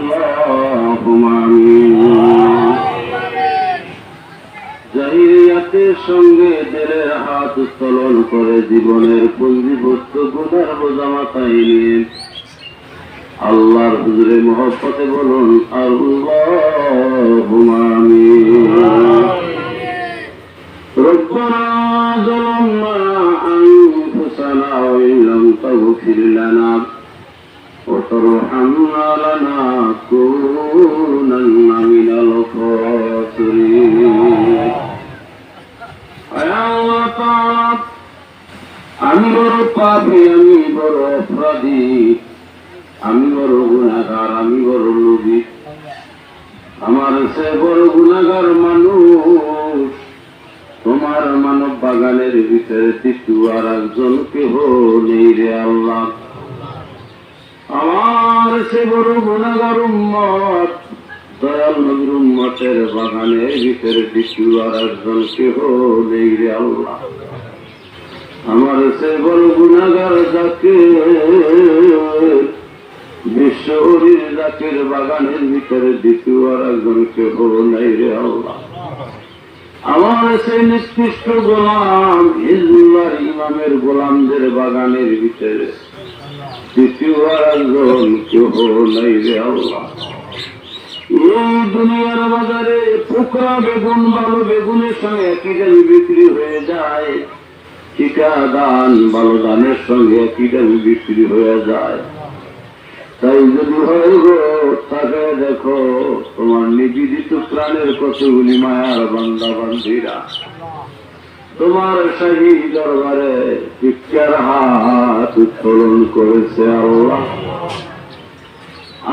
اللهم آمين জাহিরিয়াতের সঙ্গে দিলের হাত উত্তোলন করে জীবনের পুঞ্জীভূত গুণার বোঝা মাথায় নিয়ে আল্লাহর হুজুরে মহব্বতে বলুন আল্লাহুম্মা আমিন ربنا ظلمنا أنفسنا وإن لم تغفر لنا وترحمنا لنكونن من الخاسرين يا الله تعالى আমি বড় পাপি আমি বড় অপরাধী আমি বড় গুণাগার আমি বড় লোভী আমার সে বড় গুণাগার মানুষ তোমার মানব বাগানের ভিতরে তিতু আর একজন কেহ নেই রে আল্লাহ আমার সে বড় গুণাগার উম্মত দয়াল নবীর উম্মতের বাগানের ভিতরে আর একজন কেহ নেই রে আল্লাহ। আমার সে বড় গুণাগার যাকে বিশ্ব হরির জাকের বাগানের ভিতরে দ্বিতীয় আর একজন কেহ নেই রে আল্লাহ। আমার সেই নিকৃষ্ট গোলাম হিজুল্লার ইমামের গোলামদের বাগানের ভিতরে দ্বিতীয় একজন কেহ নাই দুনিয়ার বাজারে পোকরা বেগুন ভালো বেগুনের সঙ্গে একই বিক্রি হয়ে যায় টিকা দান ভালো সঙ্গে একই দামি বিক্রি হয়ে যায় তাই যদি হয় তাকে দেখো তোমার নিবেদিত প্রাণের কতগুলি মায়ার বান্দা বান্দিরা তোমার শাহী দরবারে শিক্ষার হাত উত্তোলন করেছে আল্লাহ।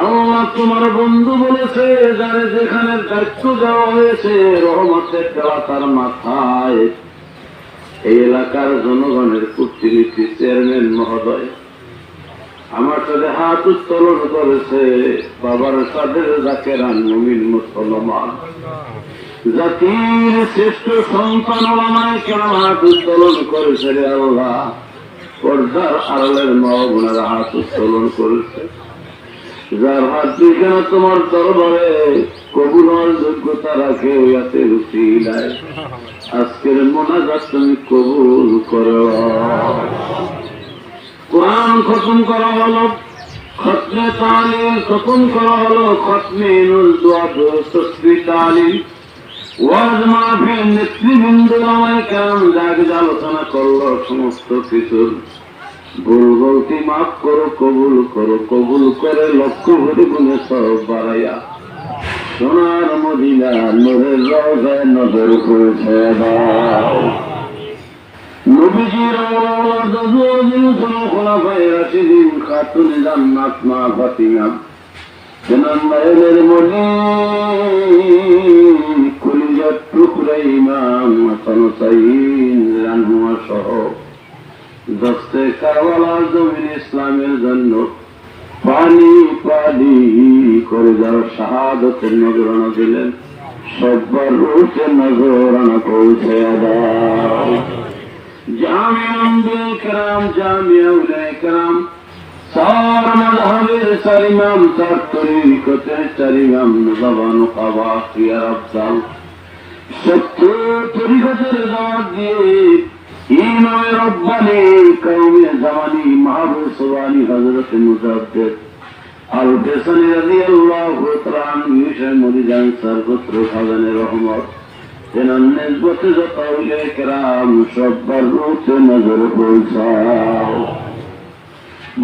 আল্লাহ তোমার বন্ধু বলেছে, যারে যেখানে দায়িত্ব দেওয়া হয়েছে, রহমতের দেওয়া তার মাথায়। এই এলাকার জনগণের কূটনীতি চেয়ারম্যান মহোদয়, আমার সাথে হাত উত্তোলন করেছে, বাবার সাথে জাকের নবীন মুসলমান। জাতির শ্রেষ্ঠ সন্তান ওলামায় হাত উত্তোলন করেছে রে আল্লাহ। পর্দার আড়ালের মা বোনেরা হাত উত্তোলন করেছে। যার হাত দিয়ে কেন তোমার দরবারে কবুল হওয়ার যোগ্যতা রাখে, ইয়াতে রুচি নাই আজকের মোনাজাত তুমি কবুল করো। কোরআন খতম করা হলো, খতমে তালিম খতম করা হলো, খতমে নুল দোয়া তসবি তালিম। ওয়াজ মাহফিল নেতৃবৃন্দ আমায় কেমন জাগ আলোচনা করল সমস্ত কিছুর ভুল গলতি মাফ করো কবুল করো কবুল করে লক্ষ্য ভরে গুণে সব বাড়াইয়া সোনার মদিনা নূরের রওজায় নজর করেছে নবীজির কোনো খোলাফায়ে রাশিদিন খাতুন জান্নাত মা ফাতিমা জানান মায়ের জমিন ইসলামের জন্য পানি পানি করে যারা শাহাদতের নজরানা দিলেন, সব্বার রূপে নজর আনা করছে জামিয়াম বেকরাম জামিয়া উলেকরাম চার চারিমাম চার চারিমাম জবান সত্তর তরিকতের দাওয়াত দিয়ে ইমামে রব্বানি কাউমে জামানি মাহবুব সুবানি হযরত মুজাদ্দিদ আল বেসানি রাদিয়াল্লাহু তাআলা আনহু মদিজান সর্বত্র খাজানে রহমত যেন নিসবতে যত উলিয়ে কেরাম সব্বার রূপে নজর পৌঁছাও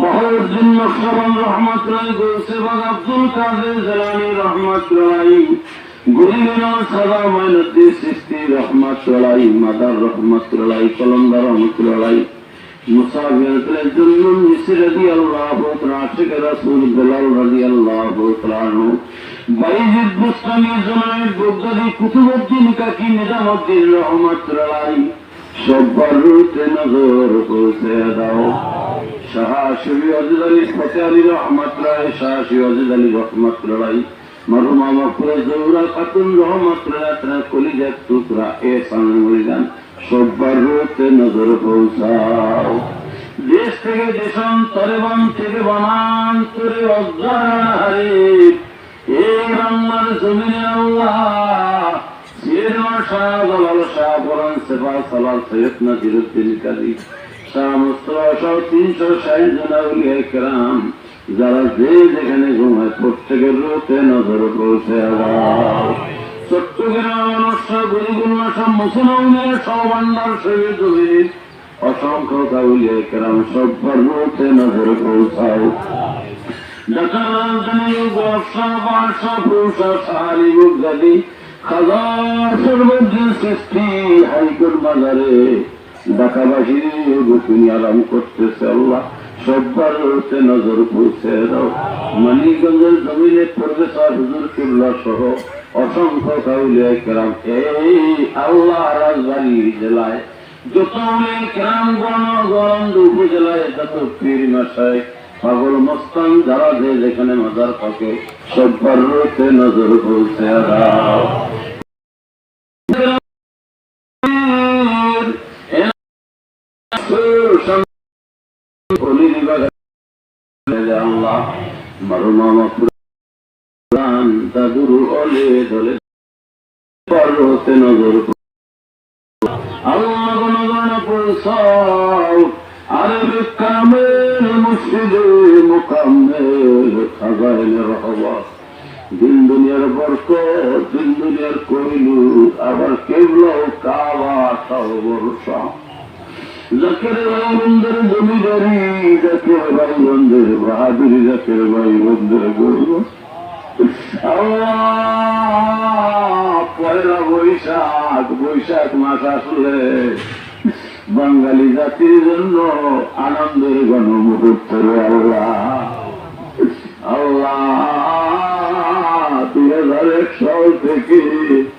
বহুদ্দিন নকশবন রহমতুল্লাহ গৌসেবাগ আব্দুল কাদের জেলানি রহমতুল্লাহ সব্বার রূপে নজর পৌঁছে দাও। শাহ শফি অজিদ আলী ফতে আলী রহমতুল্লাহ, শাহ শফি অজিদ আলী রহমতুল্লাহ মরহুমা মকপুরা জৌরা খাতুন রহমতুল্লাহ তারা কলিজার টুকরা এ সামনে মরিদান সব্বার রূপে নজর পৌঁছাও দেশ থেকে দেশান্তরে বান থেকে বানান্তরে অজ্ঞাহারে জমিনে আল্লাহ সিয়ের শাহ দলাল শাহ কোরআন সেবা সালাল সৈয়দ নাজিরুদ্দিন তিনশো ষাট জন আউলিয়া কেরাম যারা যে যেখানে ঘুমায়, প্রত্যেকের রূপে নজর পৌঁছে আল্লাহ চট্টগ্রাম মানুষরা গরিগুল সব মুসলমানের সবান্ডার শহীদ জমিন অসংখ্য কাউলিয়া কেরাম সব্বার রূপে নজর পৌঁছাও। ঢাকার রাজধানী ব্যবসা করতেছে আল্লাহ। সব্বার নজর পৌঁছে দাও জমিনে প্রফেসর হুজুর কিল্লা সহ অসংখ্য কাউলিয়া কেরাম। এই আল্লাহ রাজধানী জেলায়, যত কেরাম উপজেলায় যত পীর মাসায়, পাগল মস্তান যারা যে যেখানে মাজার থাকে, সব্বার নজর পৌঁছে মারুমা পুরান দাদুরু অলে দলে পর্বতে নজর আল্লাহ গণগণ রহমত দিন দুনিয়ার বরকত দিন দুনিয়ার কইলু আবার কেবলাও কাবা সহ বর্ষা জাকের ভাই জমিদারি জাকের ভাই বাহাদুরি জাকের ভাই পয়লা বৈশাখ বৈশাখ মাস আসলে বাঙালি জাতির জন্য আনন্দের গণ মুহূর্ত আল্লাহ। আল্লাহ হাজার এক সাল থেকে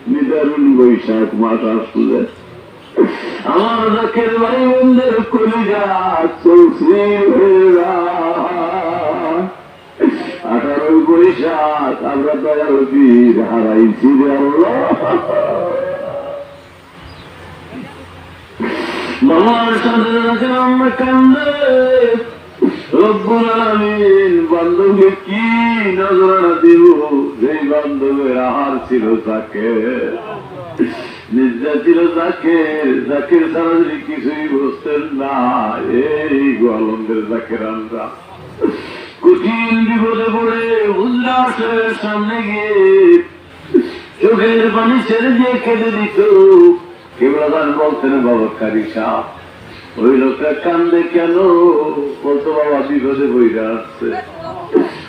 নিদারুণ বৈশাখ মাস আসলে। আমার জাকের ভাই বন্ধের কলিজা চলছে আঠারোই বৈশাখ আমরা দয়াল বীর হারাইছি রে কান্দে বান্ধবকে কি নজরানা দিব? যেই বান্ধবের আহার ছিল তাকে। নির্জা ছিল জাকের। জাকের ছাড়া যদি কিছুই বুঝতেন না, এই গোয়ালন্দের জাকের আমরা। কঠিন বিপদে পড়ে হুজরা সামনে গিয়ে চোখের পানি ছেড়ে দিয়ে কেঁদে দিত। কেবলাদান বলতেন, বাবা কারিসা ওই লোকটা কান্দে কেন? বলতো, বাবা বিপদে বইরা আসছে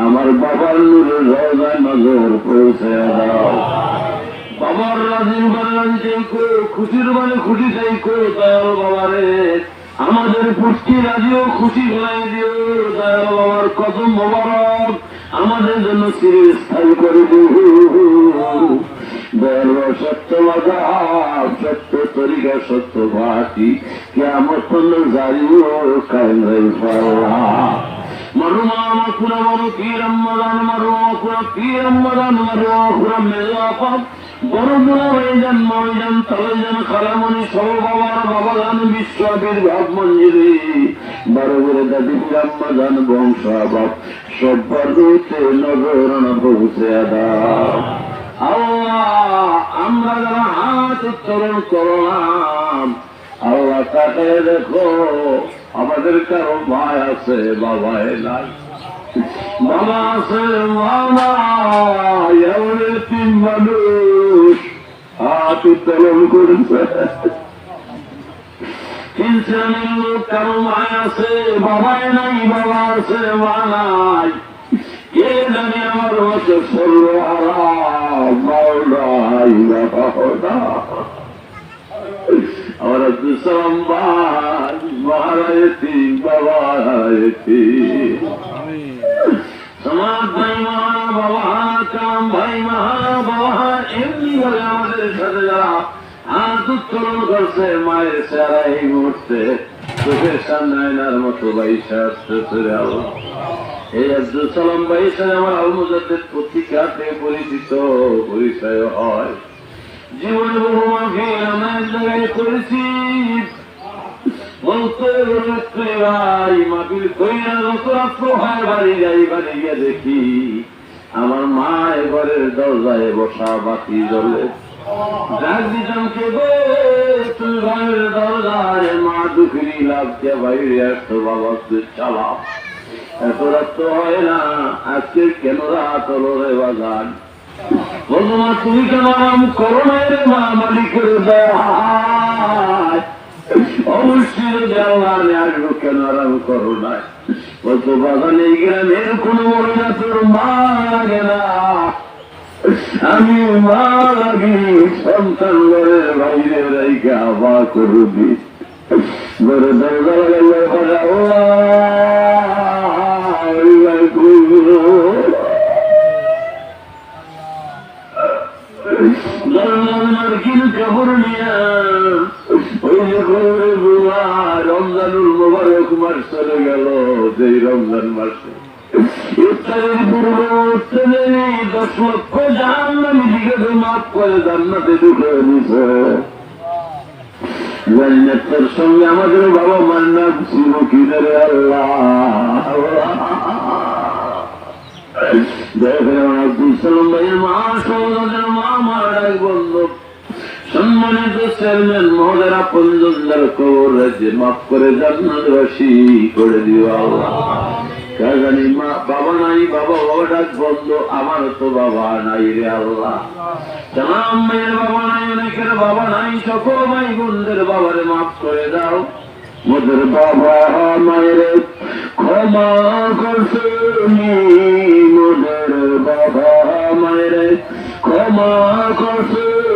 আমার বাবার নূরের রোজায় নজর পৌঁছে দাও বাবার রাজির রাজি চাইকো খুশির বারে খুশি চাইকো দয়াল বাবারে। আমাদের পুষ্টি রাজিও খুশি বানাই দিও, দয়াল বাবার কদম মোবারক। আমাদের জন্য চিরস্থায়ী করে দিও। সত্য সত্য তরিকা, সত্য ভাটি কেমন জারিও, কায়েম রই পাল্লা মরুমা মকুরা মরু কি রম্মদান মরুমা কুরা কি রম্মদান মরুমা কুরা মেজাফাত বড় বুড়া হয়ে যান মরে যান তলে যান খালামণি সব বাবার বাবা গান বিশ্ব আবির্ভাব মঞ্জুরি বড় বড় দাদি আম্মা গান বংশ আবাব সব্বার নজর পৌঁছে দাও আল্লাহ, আমরা যারা হাত উত্তোলন করলাম, আল্লাহ তাকে দেখো আমাদের কারও ভাই আছে বাবাই নাই। বাবা আছে, মামা তিন মানুষ। হাত উত্তোলন করেছে। বাবা মা নাই। আমার আমার আব্দুল সালাম ভাই। মহারায়তি বাবা সমাজ ভাই মা বাবা, কাম ভাই মা বাবা এমনি ভাবে আমাদের সাথে যারা হাত উত্তোলন করছে মায়ের সারা এই মুহূর্তে। চোখের সামনে মতো বাইশা আল্লাহ। এই আব্দুল সালাম ভাই আমার আলমুজাদের পত্রিকাতে পরিচিত পরিচয় হয় জীবনে বহু মাফি আমরা জায়গায় করেছি। রাত্র হয় দেখি, আমার মা এবারের দরজায় বসা বাতি দরজায় মা দুঃখিনী লাগছে বাইরে আসতো বাবা চালাও এত রাত্র হয় না, আজকে কেন রাত হলো রে বাজান? বলতো তুমি কেন আরাম করো না রে মা, মালিকের দয়া। অবশ্যই দেওয়ালে আসব কেন আরাম করো না বলতো বাগান গ্রামের কোন মহিলা তোর মা লাগে না আমি মা লাগি সন্তান ঘরের বাইরে রাইকে আবা করবি ঘরে দরজা লাগাইলে জন্মের কিল কাপড় নিয়ে ওই যে বুয়া রমজানুল মোবারক মাস চলে গেল যেই রমজান মাসে ইফতারের পূর্ব উত্তরে দশ লক্ষ জাহান্নামী দিকে মাফ করে জান্নাতে ঢুকে দিছে জান্নাতের সঙ্গে আমাদের বাবা মার নাম ছিল কিনারে আল্লাহ। দেখেন আব্দুল সালাম ভাইয়ের মা সৌদাদের মা মারা ডাক বন্ধ সম্মানিত চেয়ারম্যান মহোদয় আপনজনদের খবর রাজ্যে মাফ করে জান্নাতবাসী করে দিও কাজানি মা, বাবা নাই, বাবা বাবা ডাক বন্ধ আমার তো বাবা নাই রে আল্লাহ। জানাম মেয়ের বাবা নাই, অনেকের বাবা নাই, সকল ভাই বোনদের বাবারে মাফ করে দাও। মোদের বাবা মায়ের ক্ষমা করছনি মোদের বাবা মায়ের ক্ষমা করছনি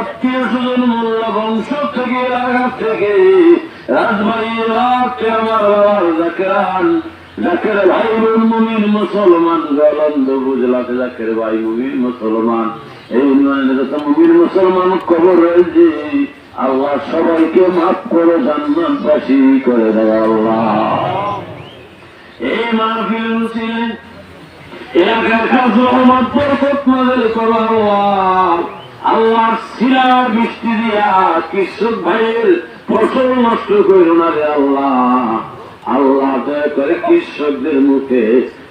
আত্মীয় স্বজন মোল্লা বংশ থেকে আঘাত থেকে রাজবাড়ির ভাই বোন মুমিন মুসলমান, গলন্দ বুঝলাতে ভাই মুমিন মুসলমান। এই কথা মুমিন মুসলমান খবর রয়েছে, আল্লাহ সবাইকে মাফ করে জান্নাতবাসী করে আল্লাহ। এই মাহফিল কাজ আল্লাহ। আল্লাহর শিলার বৃষ্টি দিয়া কৃষক ভাইয়ের ফসল নষ্ট করো না রে আল্লাহ। আল্লাহ দয়া করে কৃষকদের মুখে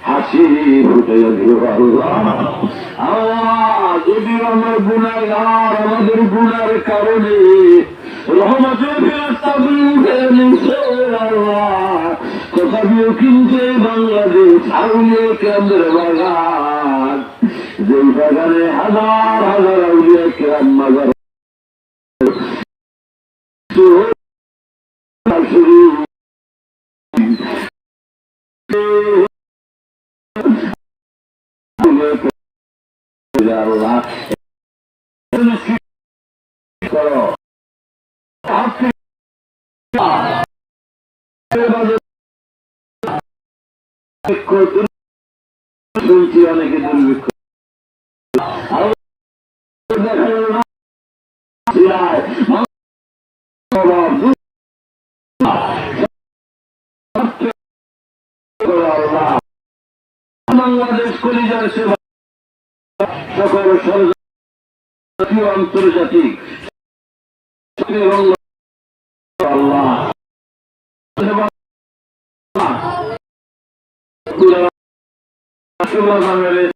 হাসি ফুটে আল্লাহ। যদি আমরা গুণাগার আমাদের গুণার কারণে রহমতের তথাপিও কিন্তু বাংলাদেশ আউলিয়া কেন্দ্রের বাগান। যে বাগানে হাজার হাজার আউলিয়া কেরাম মাজার আল্লাহ। শুনছি অনেকে দুর্ভিক্ষ বাংলাদেশ কলিজার সেবা সকল সর্বজাতীয় আন্তর্জাতিক দেখেন মিয়াবাই সম্পূর্ণ বাড়াই দাও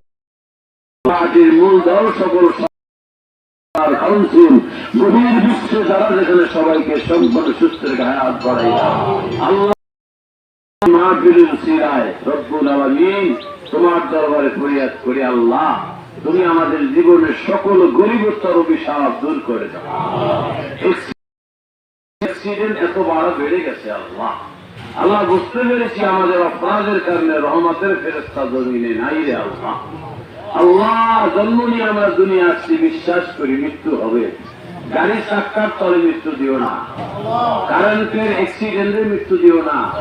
পার্টির মূল দল সকল কাউন্সিল গভীর বিশ্বে যারা, যেখানে সবাইকে সম্পূর্ণ সুস্থ রেখে হায়াত বাড়াই আল্লাহ মাহফিলের সিরায়, রব্বুল আলামিন তোমার দরবারে ফরিয়াদ করি, আল্লাহ, তুমি আমাদের জীবনের সকল গরিবত্তর অভিশাপ দূর করে দাও। অ্যাক্সিডেন্ট এত বড় বেড়ে গেছে, আল্লাহ। আল্লাহ বুঝতে পেরেছি আমাদের অপরাধের কারণে রহমতের ফেরস্তা জমিনে নাই রে, আল্লাহ। আল্লাহ জন্ম নিয়ে আমরা দুনিয়া আসছি বিশ্বাস করি মৃত্যু হবে। গাড়ি চাক্কার তলে মৃত্যু দিও না। কারেন্টের অ্যাক্সিডেন্টে মৃত্যু দিও না।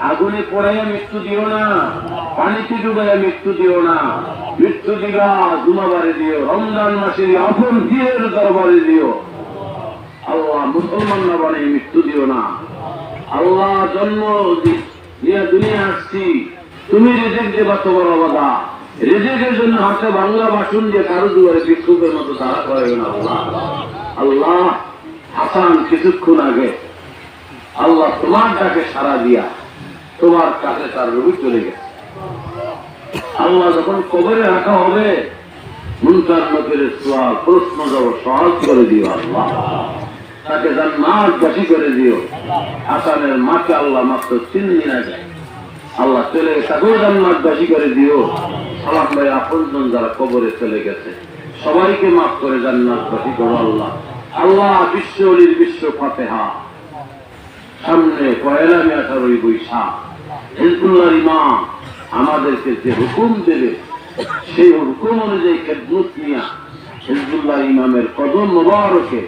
আগুনে পড়াইয়া মৃত্যু দিও না। পানিতে ডুবাইয়া মৃত্যু দিও না। মৃত্যু দিবা দুমাবারে দিও, রমজান মাসে আপন দিয়ের দরবারে দিও। আল্লাহ মুসলমান না বানিয়ে মৃত্যু দিও না। আল্লাহ জন্ম দি- দুনিয়া আসছি। তুমি রেজেক দেবা তোমার অবাদা রেজেকের জন্য হাতে বাংলা বাসন দিয়ে কারও দুয়ারে বিক্ষোভের মতো দাঁড়া করে না আল্লাহ। আল্লাহ হাসান কিছুক্ষণ আগে আল্লাহ তোমার ডাকে সারা দিয়া তোমার কাছে তার রবি চলে গেছে। আল্লাহ যখন কবরে রাখা হবে মুনকার নকের সোয়াল প্রশ্ন যাব সহজ করে দিও আল্লাহ। তাকে জান্নাত বাসী করে দিও। হাসানের মাকে আল্লাহ মাত্র তিন দিন আগে আল্লাহ চলে তাকেও করে দিও। সালাম ভাই, আপনজন যারা কবরে চলে গেছে, সবাইকে মাফ করে জান্নাত বাসী করো আল্লাহ। আল্লাহ বিশ্ব অলির বিশ্ব ফাতেহা। সামনে পয়লা মে আঠারোই বৈশাখ। হিজবুল্লাহর ইমাম আমাদেরকে যে হুকুম দেবে, সেই হুকুম অনুযায়ী খেদমত নিয়া হিজবুল্লাহ ইমামের কদম মোবারকে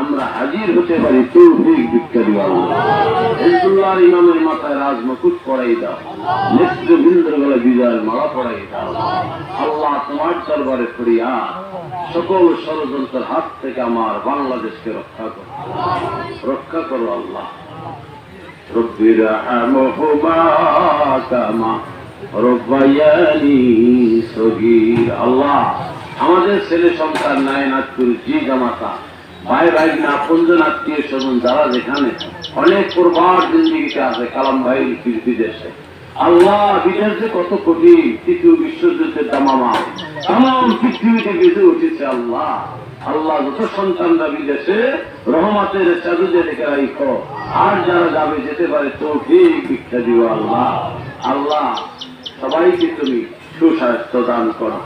আমরা হাজির হতে পারি তৌফিক বিজ্ঞানী আল্লাহ হিজবুল্লাহর ইমামের মাথায় রাজমকুট পড়াই দাও নেতৃবৃন্দ গলা বিজয়ের মালা পড়াই দাও আল্লাহ তোমার দরবারে ফরিয়া সকল ষড়যন্ত্রের হাত থেকে আমার বাংলাদেশকে রক্ষা করো রক্ষা করো আল্লাহ رب ارحمهما كما ربياني صغير আল্লাহ আমাদের ছেলে সন্তান নাই নাচুর জি জামাতা ভাই ভাই না আপনজন আত্মীয় স্বজন যারা যেখানে, অনেক পূর্বার জিন্দিগিতে আছে কালাম ভাই বিদেশে। আল্লাহ বিদেশ কত কোটি তৃতীয় বিশ্বযুদ্ধের দামামা। তাম পৃথিবীতে বেঁধে উঠেছে আল্লাহ। আল্লাহ যত সন্তানরা বিদেশে, রহমাতের চাদুদে রেখে রাখো আর যারা যাবে যেতে পারে তো ভিক্ষা দিও আল্লাহ। আল্লাহ, সবাইকে তুমি সুস্বাস্থ্য দান করো।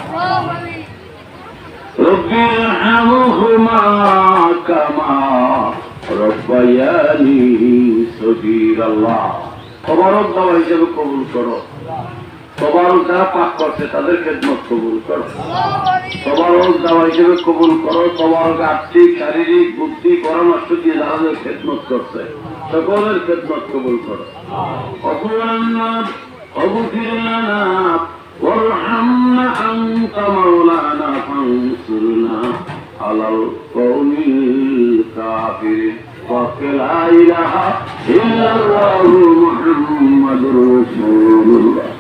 رب ارحمهما كما ربياني صغير الله তবরক দেওয়া হিসেবে কবুল করো তবরক যারা পাক করছে তাদের খেদমত কবুল করো তবরক দেওয়া হিসেবে কবুল করো তবরক আর্থিক শারীরিক বুদ্ধি পরামর্শ দিয়ে যারা খেদমত করছে সকলের খেদমত কবুল করো অকুরান্না অবুকির লানা وارحمنا أنت مولانا فانصرنا على القوم الكافرين وقل لا إله إلا الله محمد رسول الله